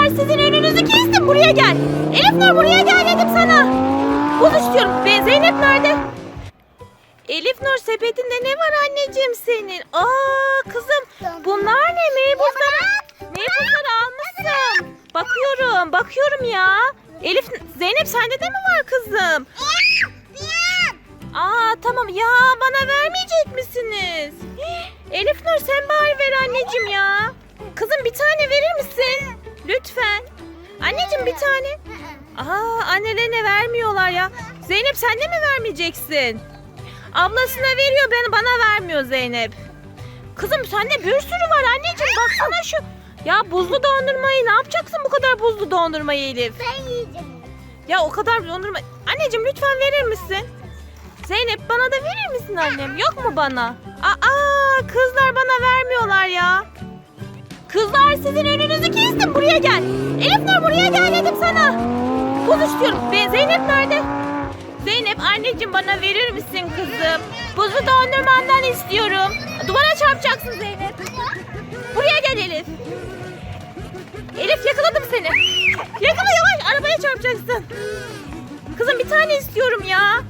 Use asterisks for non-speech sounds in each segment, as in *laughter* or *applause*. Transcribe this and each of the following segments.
Kızlar sizin önünüzü kestim buraya gel. Elif Nur buraya gel dedim sana. Buz istiyorum. Ve Zeynep nerede? Elif Nur sepetinde ne var anneciğim senin? Aa kızım bunlar ne? Meybuzları, meybuzları almışsın. Bakıyorum bakıyorum ya. Elif Zeynep sende de mi var kızım? Aa tamam ya bana vermeyecek misiniz? Elif Nur sen bari ver anneciğim ya. Kızım bir tane verir misin? Lütfen. Anneciğim bir tane. Aa annelerine vermiyorlar ya. Zeynep sen de mi vermeyeceksin? Ablasına veriyor ben bana vermiyor Zeynep. Kızım sende bir sürü var anneciğim baksana şu. Ya buzlu dondurmayı ne yapacaksın bu kadar buzlu dondurmayı Elif? Ben yiyeceğim. Ya o kadar dondurma. Anneciğim lütfen verir misin? Zeynep bana da verir misin annem? Yok mu bana? Aa kızlar bana vermiyorlar ya. Kızlar sizin önünüzü kestim buraya gel. Elif Nur buraya gel dedim sana. Buz istiyorum. Ve Zeynep nerede? Zeynep anneciğim bana verir misin kızım? Buzu dondurmandan istiyorum. Duvara çarpacaksın Zeynep. Buraya gel Elif. Elif yakaladım seni. Yakala yavaş arabaya çarpacaksın. Kızım bir tane istiyorum ya.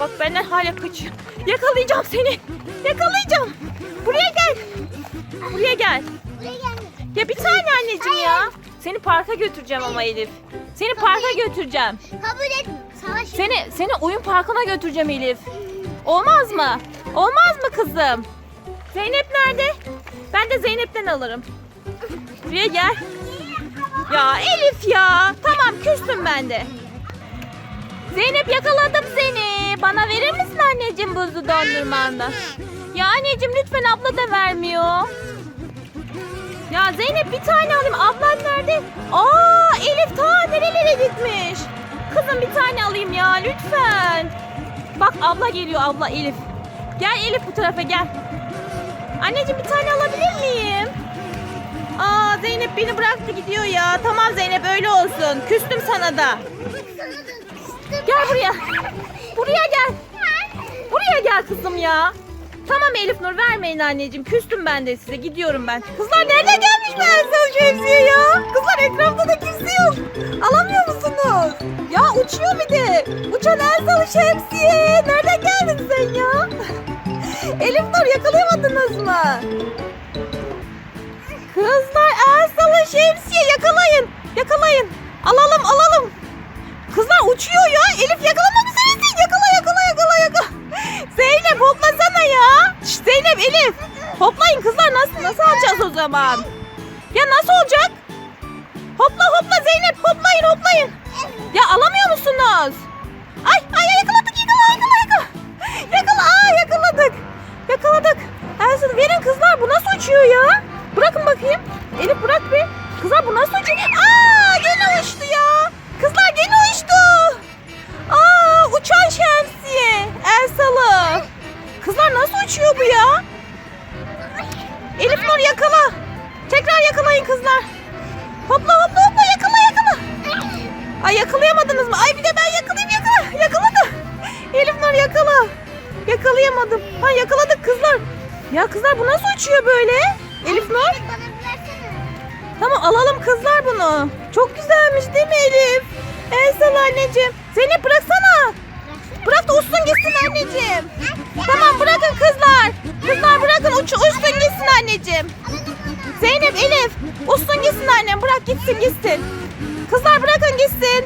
Bak benden hala kaçıyor. Yakalayacağım seni. Yakalayacağım. Buraya gel. Buraya gel. Buraya gelme. Ya bir tane anneciğim ya. Seni parka götüreceğim ama Elif. Seni parka götüreceğim. Kabul etme. Savaş. Seni seni oyun parkına götüreceğim Elif. Olmaz mı? Olmaz mı kızım? Zeynep nerede? Ben de Zeynep'ten alırım. Buraya gel. Ya Elif ya. Tamam küstüm ben de. Zeynep yakaladım seni. Bana verir misin anneciğim buzlu dondurmandan? Ya anneciğim lütfen abla da vermiyor. Ya Zeynep bir tane alayım. Ablan nerede? Aa Elif ta nerelere gitmiş? Kızım bir tane alayım ya lütfen. Bak abla geliyor abla Elif. Gel Elif bu tarafa gel. Anneciğim bir tane alabilir miyim? Aa Zeynep beni bıraktı gidiyor ya. Tamam Zeynep öyle olsun. Küstüm sana da. Gel buraya. Buraya gel. Buraya gel kızım ya. Tamam Elif Nur vermeyin anneciğim. Küstüm ben de size. Gidiyorum ben. Kızlar nereden gelmiş bu Ersel şemsiye ya? Kızlar etrafta da kimse yok. Alamıyor musunuz? Ya uçuyor bir de. Uçan Ersel şemsiye. Nereden geldin sen ya? *laughs* Elif Nur yakalayamadınız mı? Kızlar Ersal'ın şemsiye yakalayın. Yakalayın. Alalım alalım. Kızlar uçuyor ya. Hoplayın kızlar nasıl nasıl alacağız o zaman? Ya nasıl olacak? Hopla hopla Zeynep hoplayın hoplayın. Ya alamıyor musunuz? Ay ay yakaladık yakala yakala yakala. Yakala aa yakaladık. Yakaladık. Ersin verin kızlar bu nasıl uçuyor ya? Elif Nur yakala. Tekrar yakalayın kızlar. Hopla hopla hopla yakala yakala. Ay yakalayamadınız mı? Ay bir de ben yakalayayım yakala. Yakaladı. Elif Nur yakala. Yakalayamadım. Ha yakaladık kızlar. Ya kızlar bu nasıl uçuyor böyle? Elif Nur. Tamam alalım kızlar bunu. Çok güzelmiş değil mi Elif? Ensel anneciğim. Zeynep bıraksana. Zeynep, Elif uçsun gitsin annem. Bırak gitsin gitsin. Kızlar bırakın gitsin.